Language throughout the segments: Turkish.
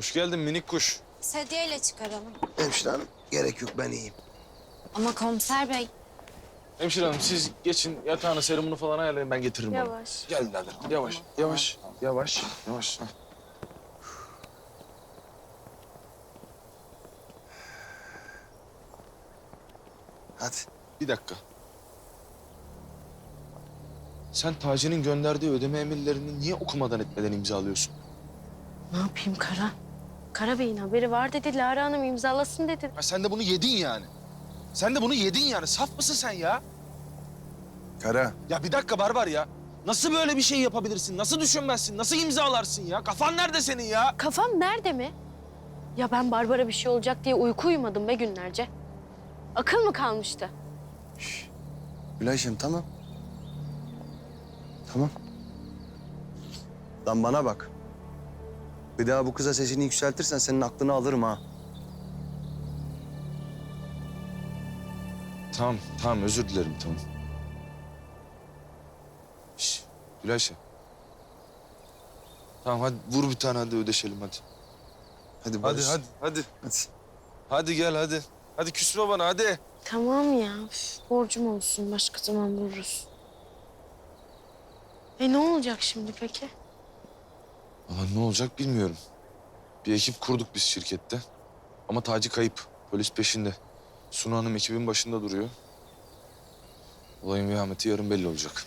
Hoş geldin minik kuş. Sedyeyle çıkaralım. Hemşire hanım gerek yok ben iyiyim. Ama komiser bey Hemşire hanım siz geçin yatağını serumunu falan ayarlayın ben getiririm onu. yavaş. Gel birader yavaş yavaş yavaş yavaş. Heh. Hadi. Bir dakika. Sen Taci'nin gönderdiği ödeme emirlerini niye okumadan etmeden imzalıyorsun? Ne yapayım Kara? Kara Bey'in haberi var dedi. Lara Hanım imzalasın dedi. Ha, sen de bunu yedin yani. Sen de bunu yedin yani. Saf mısın sen ya? Kara. Ya bir dakika Barbar ya. Nasıl böyle bir şey yapabilirsin? Nasıl düşünmezsin? Nasıl imzalarsın ya? Kafan nerede senin ya? Kafam nerede mi? Ya ben Barbara bir şey olacak diye uyku uyumadım be günlerce. Akıl mı kalmıştı? Gülayşem tamam. Tamam. Lan bana bak. Bir daha bu kıza sesini yükseltirsen senin aklını alırım ha. Tamam, tamam. Özür dilerim, tamam. Şş, Gülayşe. Tamam hadi vur bir tane hadi ödeşelim hadi. Hadi Hadi Barış. hadi hadi. Hadi. Hadi gel hadi. Hadi küsme bana hadi. Tamam ya. üf, borcum olsun. Başka zaman vururuz. E ne olacak şimdi peki? Ama ne olacak bilmiyorum. Bir ekip kurduk biz şirkette. Ama Taci kayıp. Polis peşinde. Sunu Hanım ekibin başında duruyor. Olayın vehameti yarın belli olacak.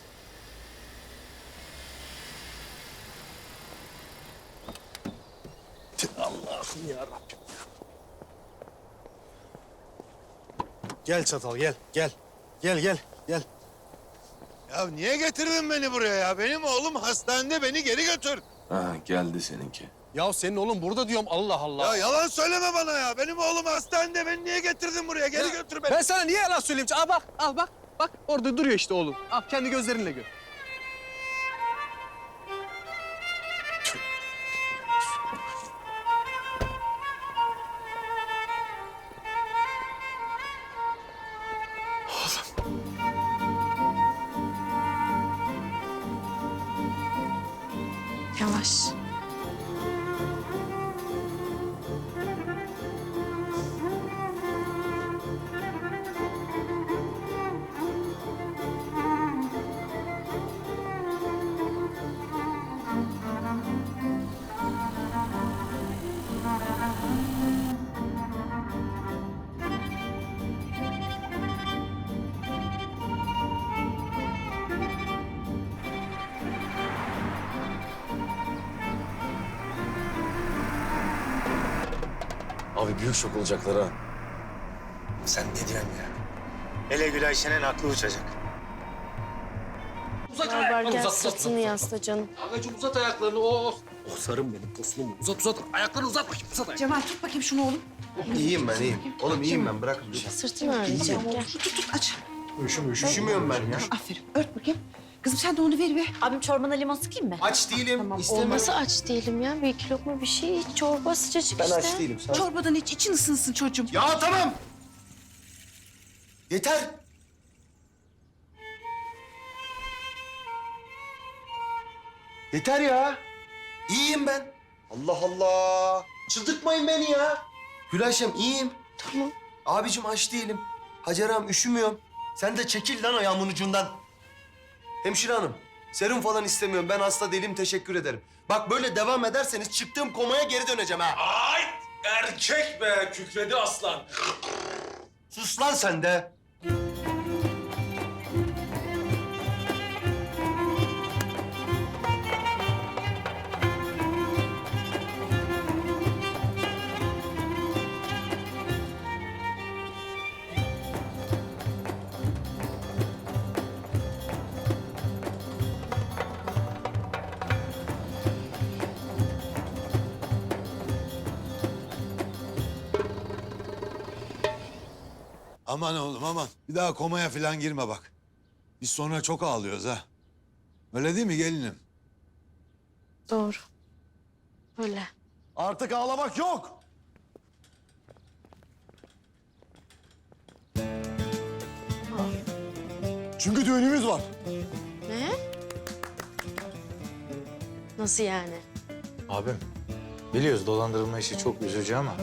Gel çatal gel gel. Gel gel gel. Ya niye getirdin beni buraya ya? Benim oğlum hastanede beni geri götür. Ha geldi seninki. Ya senin oğlum burada diyorum Allah Allah. Ya yalan söyleme bana ya. Benim oğlum hastanede. Beni niye getirdin buraya? Geri Ya, götür beni. Ben sana niye yalan söyleyeyim? Al bak al bak. Bak orada duruyor işte oğlum. Al kendi gözlerinle gör. Yavaş. Abi büyük şok olacaklar ha. Sen ne diyorsun ya? Hele Gülayşe'nin aklı uçacak. Barbar gel sırtını yasla canım. Agacım uzat ayaklarını. Oh. Oh sarım benim tosunum. Uzat uzat. Ayaklarını uzat bakayım. Uzat ayaklarını. Cemal tut bakayım şunu oğlum. İyiyim ben iyiyim. Oğlum iyiyim ben bırakın. Sırtını ağrıyacağım gel. Tut tut tut aç. Üşüm, üşümüyorum ben ya. Aferin ört bakayım. Kızım sen de onu ver be. Abim çorbana limon sıkayım mı? Aç değilim. O nasıl aç değilim ya? Bir iki lokma bir şey iç. Çorba sıcacık Ben işte. aç değilim. Sen... Çorbadan iç için ısınsın çocuğum. Ya tamam. Yeter. Yeter ya. İyiyim ben. Allah Allah. Çıldırtmayın beni ya. Gülayşem iyiyim. Tamam. Abicim aç değilim. Hacer ağam üşümüyorum. Sen de çekil lan ayağımın ucundan. Hemşire hanım, serum falan istemiyorum. Ben hasta değilim, teşekkür ederim. Bak böyle devam ederseniz çıktığım komaya geri döneceğim ha. Ay erkek be kükredi aslan. Sus lan sen de. Aman oğlum aman. Bir daha komaya falan girme bak. Biz sonra çok ağlıyoruz ha. Öyle değil mi gelinim? Doğru. Öyle. Artık ağlamak yok. Çünkü düğünümüz var. Ne? Nasıl yani? Abim Biliyoruz dolandırılma işi çok üzücü ama...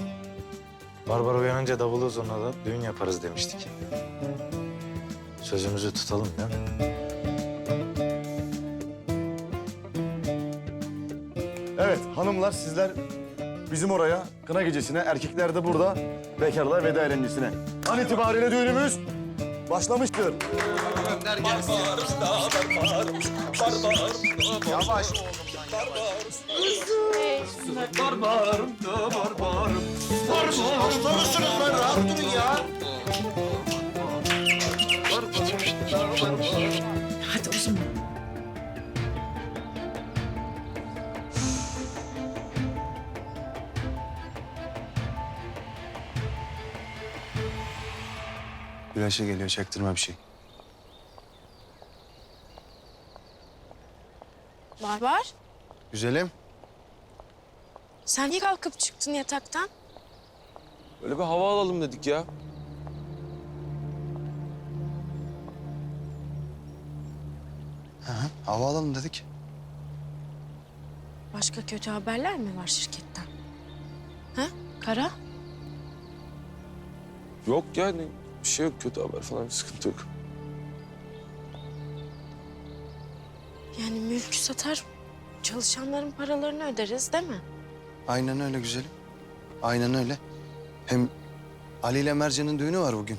Barbara uyanınca davulu zurna da düğün yaparız demiştik. Sözümüzü tutalım değil mi? Evet hanımlar sizler bizim oraya kına gecesine, erkekler de burada bekarlar veda eğlencesine. An itibariyle düğünümüz başlamıştır. Hasta mısınız lan? Rahat durun ya. Hadi o zaman. Güneşe geliyor çaktırma bir şey. Var var. Güzelim. Sen niye kalkıp çıktın yataktan? Böyle bir hava alalım dedik ya. Hı hı. Hava alalım dedik. Başka kötü haberler mi var şirketten? Ha? Kara? Yok yani bir şey yok kötü haber falan bir sıkıntı yok. Yani mülkü satar, çalışanların paralarını öderiz değil mi? Aynen öyle güzelim. Aynen öyle. Hem Ali ile Mercan'ın düğünü var bugün.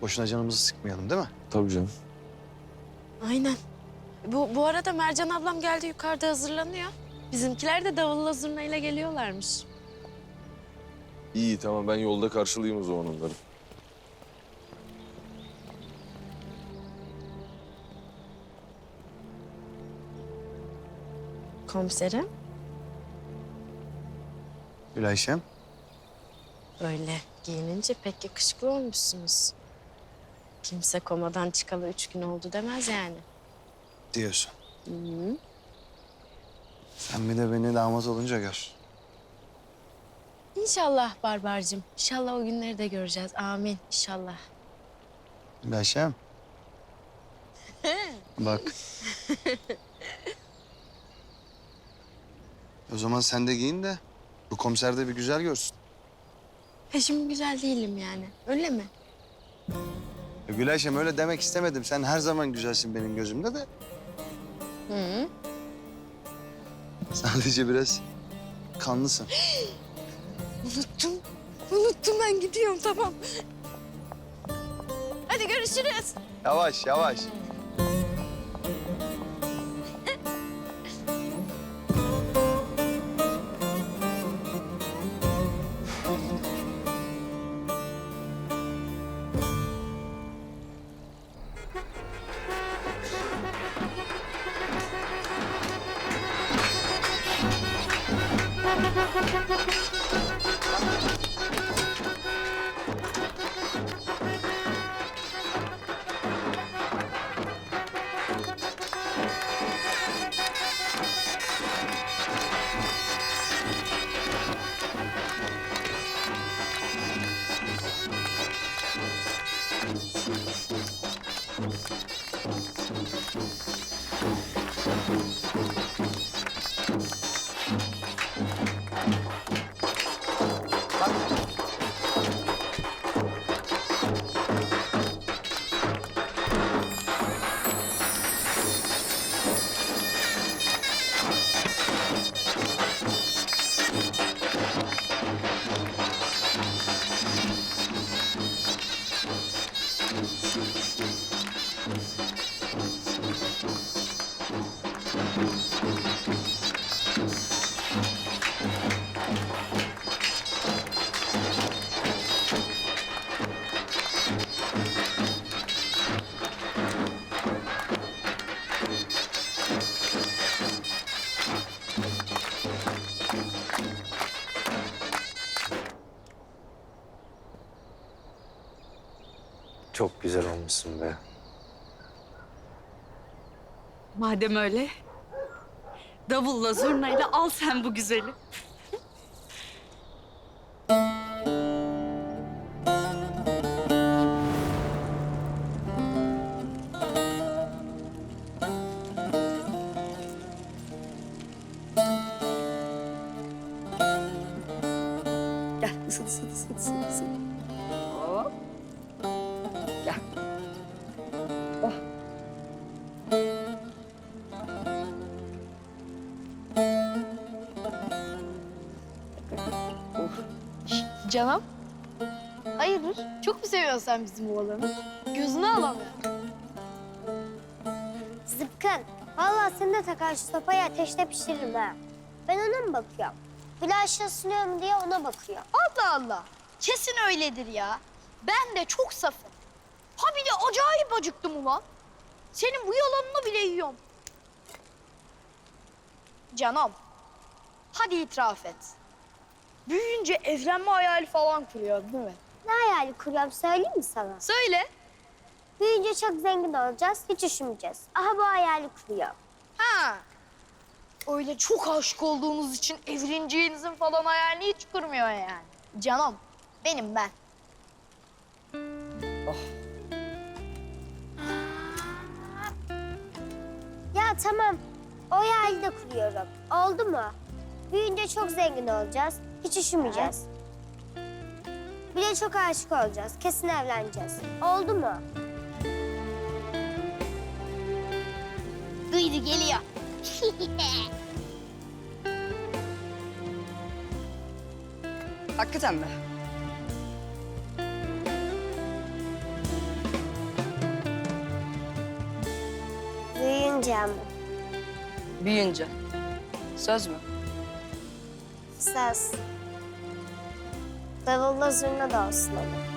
Boşuna canımızı sıkmayalım değil mi? Tabii canım. Aynen. Bu, bu arada Mercan ablam geldi yukarıda hazırlanıyor. Bizimkiler de davulla zurnayla geliyorlarmış. İyi tamam ben yolda karşılayayım o zaman onları. Komiserim. Gülayşem. Öyle giyinince pek yakışıklı olmuşsunuz. Kimse komadan çıkalı üç gün oldu demez yani. Diyorsun. Hı. Sen bir de beni damat olunca gör. İnşallah Barbarcığım. İnşallah o günleri de göreceğiz. Amin. İnşallah. Gülayşem. Bak. o zaman sen de giyin de bu komiser de bir güzel görsün. Ha şimdi güzel değilim yani. Öyle mi? Ya Gülayşem öyle demek istemedim. Sen her zaman güzelsin benim gözümde de. Hı. Sadece biraz kanlısın. Unuttum. Unuttum ben gidiyorum tamam. Hadi görüşürüz. Yavaş yavaş. Çok güzel olmuşsun be. Madem öyle. Davulla zurnayla al sen bu güzeli. Canım. Hayırdır? Çok mu seviyorsun sen bizim oğlanı? Gözünü alamıyorum. Zıpkın. Vallahi seni de takar şu sopayı ateşte pişiririm ha. Ben ona mı bakıyorum? Flaş ısınıyorum diye ona bakıyor. Allah Allah. Kesin öyledir ya. Ben de çok safım. Ha bir de acayip acıktım ulan. Senin bu yalanını bile yiyorum. Canım. Hadi itiraf et. Büyüyünce evlenme hayali falan kuruyor değil mi? Ne hayali kuruyorum söyleyeyim mi sana? Söyle. Büyüyünce çok zengin olacağız, hiç üşümeyeceğiz. Aha bu hayali kuruyor. Ha. Öyle çok aşık olduğunuz için evleneceğinizin falan hayalini hiç kurmuyor yani. Canım, benim ben. Ya tamam, o hayali de kuruyorum. Oldu mu? Büyüyünce çok zengin olacağız, hiç üşümeyeceğiz. Bir de çok aşık olacağız, kesin evleneceğiz. Oldu mu? Duydu geliyor. Hakikaten mi? Büyüyünce ama. Büyüyünce. Söz mü? Söz. Davulla zurna da olsun ama.